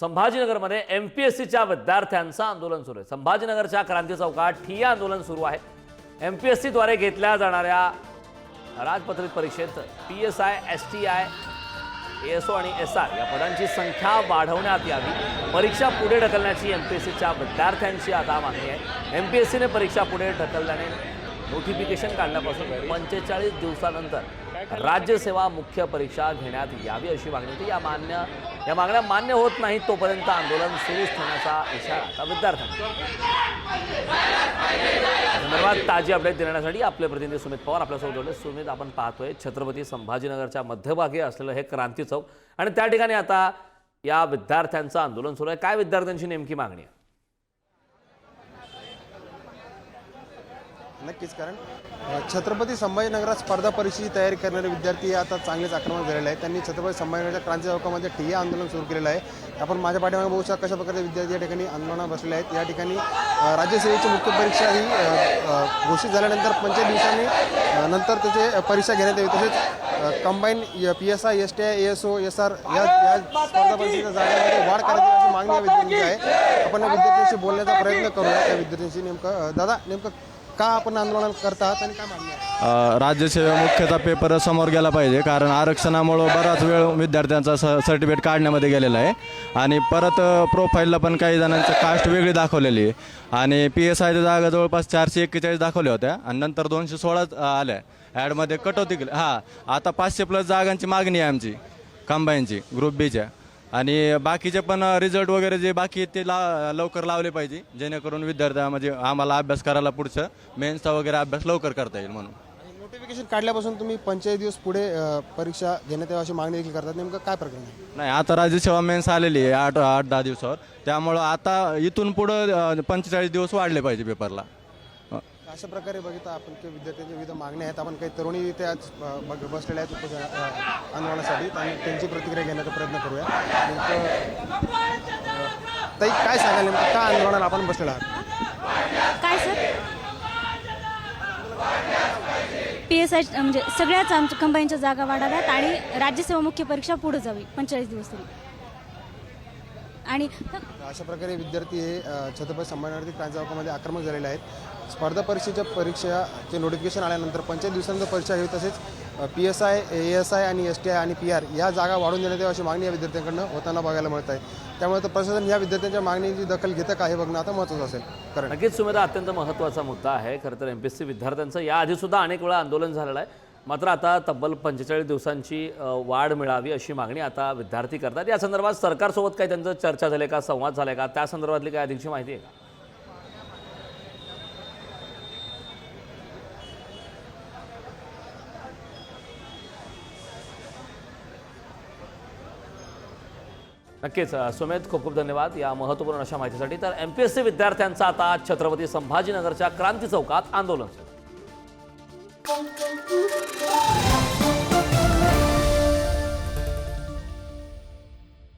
संभाजीनगरमध्ये M P S सीच्या विद्यार्थ्यांचं आंदोलन सुरू आहे. संभाजीनगरच्या क्रांती चौकात ठिय्या आंदोलन सुरू आहे. एम पी एस सीद्वारे घेतल्या जाणाऱ्या राजपत्रित परीक्षेत P S I S T I A S O आणि एस आर या पदांची संख्या वाढवण्यात यावी. परीक्षा पुढे ढकलण्याची एम पी एस सीच्या विद्यार्थ्यांची आता मागणी आहे. एम पी एस सीने परीक्षा पुढे ढकलल्याने नोटिफिकेशन काढण्यापासून पंचेचाळीस दिवसानंतर राज्यसेवा मुख्य परीक्षा घेण्यात यावी अशी मागणी होती. या मान्य या मागण्या मान्य होत नाहीत तोपर्यंत आंदोलन सुरूच ठेवण्याचा इशारा आता विद्यार्थ्यांनी. संदर्भात ताजी अपडेट देण्यासाठी आपले प्रतिनिधी सुमित पवार आपल्यासोबत जोडले. सुमित आपण पाहतोय छत्रपती संभाजीनगरच्या मध्यभागी असलेलं हे क्रांती चौक. आणि त्या ठिकाणी आता या विद्यार्थ्यांचं आंदोलन सुरू आहे. काय विद्यार्थ्यांची नेमकी मागणी आहे? नक्कीच कारण छत्रपती संभाजीनगरात स्पर्धा परीक्षेची तयारी करणारे विद्यार्थी आता चांगलेच आक्रमण झालेले आहेत. त्यांनी छत्रपती संभाजीनगरच्या क्रांती चौकामध्ये ठिय्या आंदोलन सुरू केलेलं आहे. आपण माझ्या पाठीमागे बघू शकता कशा प्रकारे विद्यार्थी या ठिकाणी आंदोलनात बसलेले आहेत. या ठिकाणी राज्यसेवेची मुख्य परीक्षा ही घोषित झाल्यानंतर पंचवीस दिवसांनी नंतर त्याचे परीक्षा घेण्यात यावी. तसेच combine P S I S T I S O S R या या स्पर्धा परीक्षेच्या जागांमध्ये वाढ करायची अशी मागणी या विद्यार्थ्यांची आहे. आपण या विद्यार्थ्यांशी बोलण्याचा प्रयत्न करूया. त्या विद्यार्थ्यांशी नेमकं दादा नेमकं का आपण आंदोलन करतात आणि काय मागणी आहे? अ, राज्यसेवा मुख्यतः पेपर समोर गेला पाहिजे कारण आरक्षणामुळं बराच वेळ विद्यार्थ्यांचा स सर्टिफिकेट काढण्यामध्ये गेलेला आहे. आणि परत अ, प्रोफाईलला पण काही जणांचं कास्ट वेगळी दाखवलेली आहे. आणि पी एस आयच्या जागा जवळपास चारशे एक्केचाळीस दाखवल्या होत्या आणि नंतर दोनशे सोळाच आल्या. ॲडमध्ये कटवती केली हां आता पाचशे प्लस जागांची मागणी आहे आमची कंबाईनची ग्रुप बीच्या आणि बाकीचे पण रिझल्ट वगैरे जे बाकी आहेत ते ला लवकर लावले पाहिजे. जेणेकरून विद्यार्थ्या म्हणजे आम्हाला अभ्यास करायला पुढचं मेन्सचा वगैरे अभ्यास लवकर करता येईल म्हणून. नोटिफिकेशन काढल्यापासून तुम्ही पंचेचाळीस दिवस पुढे परीक्षा घेण्यात यावी अशी मागणी देखील करतात. नेमकं काय प्रकरण आहे? नाही आता राज्यसेवा मेन्स आलेली आहे आठ आठ दहा दिवसावर. त्यामुळं आता इथून पुढं पंचेचाळीस दिवस वाढले पाहिजे पेपरला अशा प्रकारे बघितलं आपण की विद्यार्थ्यांच्या विविध मागण्या आहेत. आपण काही तरुणी इथे आज बघ बसलेल्या आहेत आंदोलनासाठी. आणि त्यांची प्रतिक्रिया घेण्याचा प्रयत्न करूया. ताई काय सांगाल नेमकं? का आंदोलनाला आपण बसलेला आहात? काय सर? पी एस आय म्हणजे सगळ्याच आमच्या कंबाईनच्या जागा वाढाव्यात आणि राज्यसेवा मुख्य परीक्षा पुढे जावी. पंचेचाळीस दिवस तरी. आणि अशा प्रकारे विद्यार्थी हे छत्रपती संभाजीनगर क्रांती चौकामध्ये आक्रमक झालेले आहेत. स्पर्धा परीक्षेच्या परीक्षाचे नोटिफिकेशन आल्यानंतर पंचवीस दिवसानंतर परीक्षा घ्यावी तसेच P S I A S I आणि एस टी आय आणि पी आर या जागा वाढून देण्यात यावी अशी मागणी या विद्यार्थ्यांकडनं होताना बघायला मिळत आहे. त्यामुळे तर प्रशासन या विद्यार्थ्यांच्या मागणीची दखल घेतं का हे बघणं आता महत्त्वाचं असेल. कारण नक्कीच सुमेधा अत्यंत महत्त्वाचा मुद्दा आहे. खरं तर एम पी एस सी विद्यार्थ्यांचं याआधी सुद्धा अनेक वेळा आंदोलन झालेलं आहे. मात्र आता तब्बल पंचेचाळीस दिवसांची वाढ मिळावी अशी मागणी आता विद्यार्थी करतात. या संदर्भात सरकारसोबत काही त्यांचं चर्चा झाली का संवाद झालाय का? त्या संदर्भातली काय अधिकची माहिती आहे का? नक्कीच सुमेध खूप खूप धन्यवाद या महत्त्वपूर्ण अशा माहितीसाठी. तर एम पी एस सी विद्यार्थ्यांचं आता छत्रपती संभाजीनगरच्या क्रांती चौकात आंदोलन Bom, bom, bom, bom.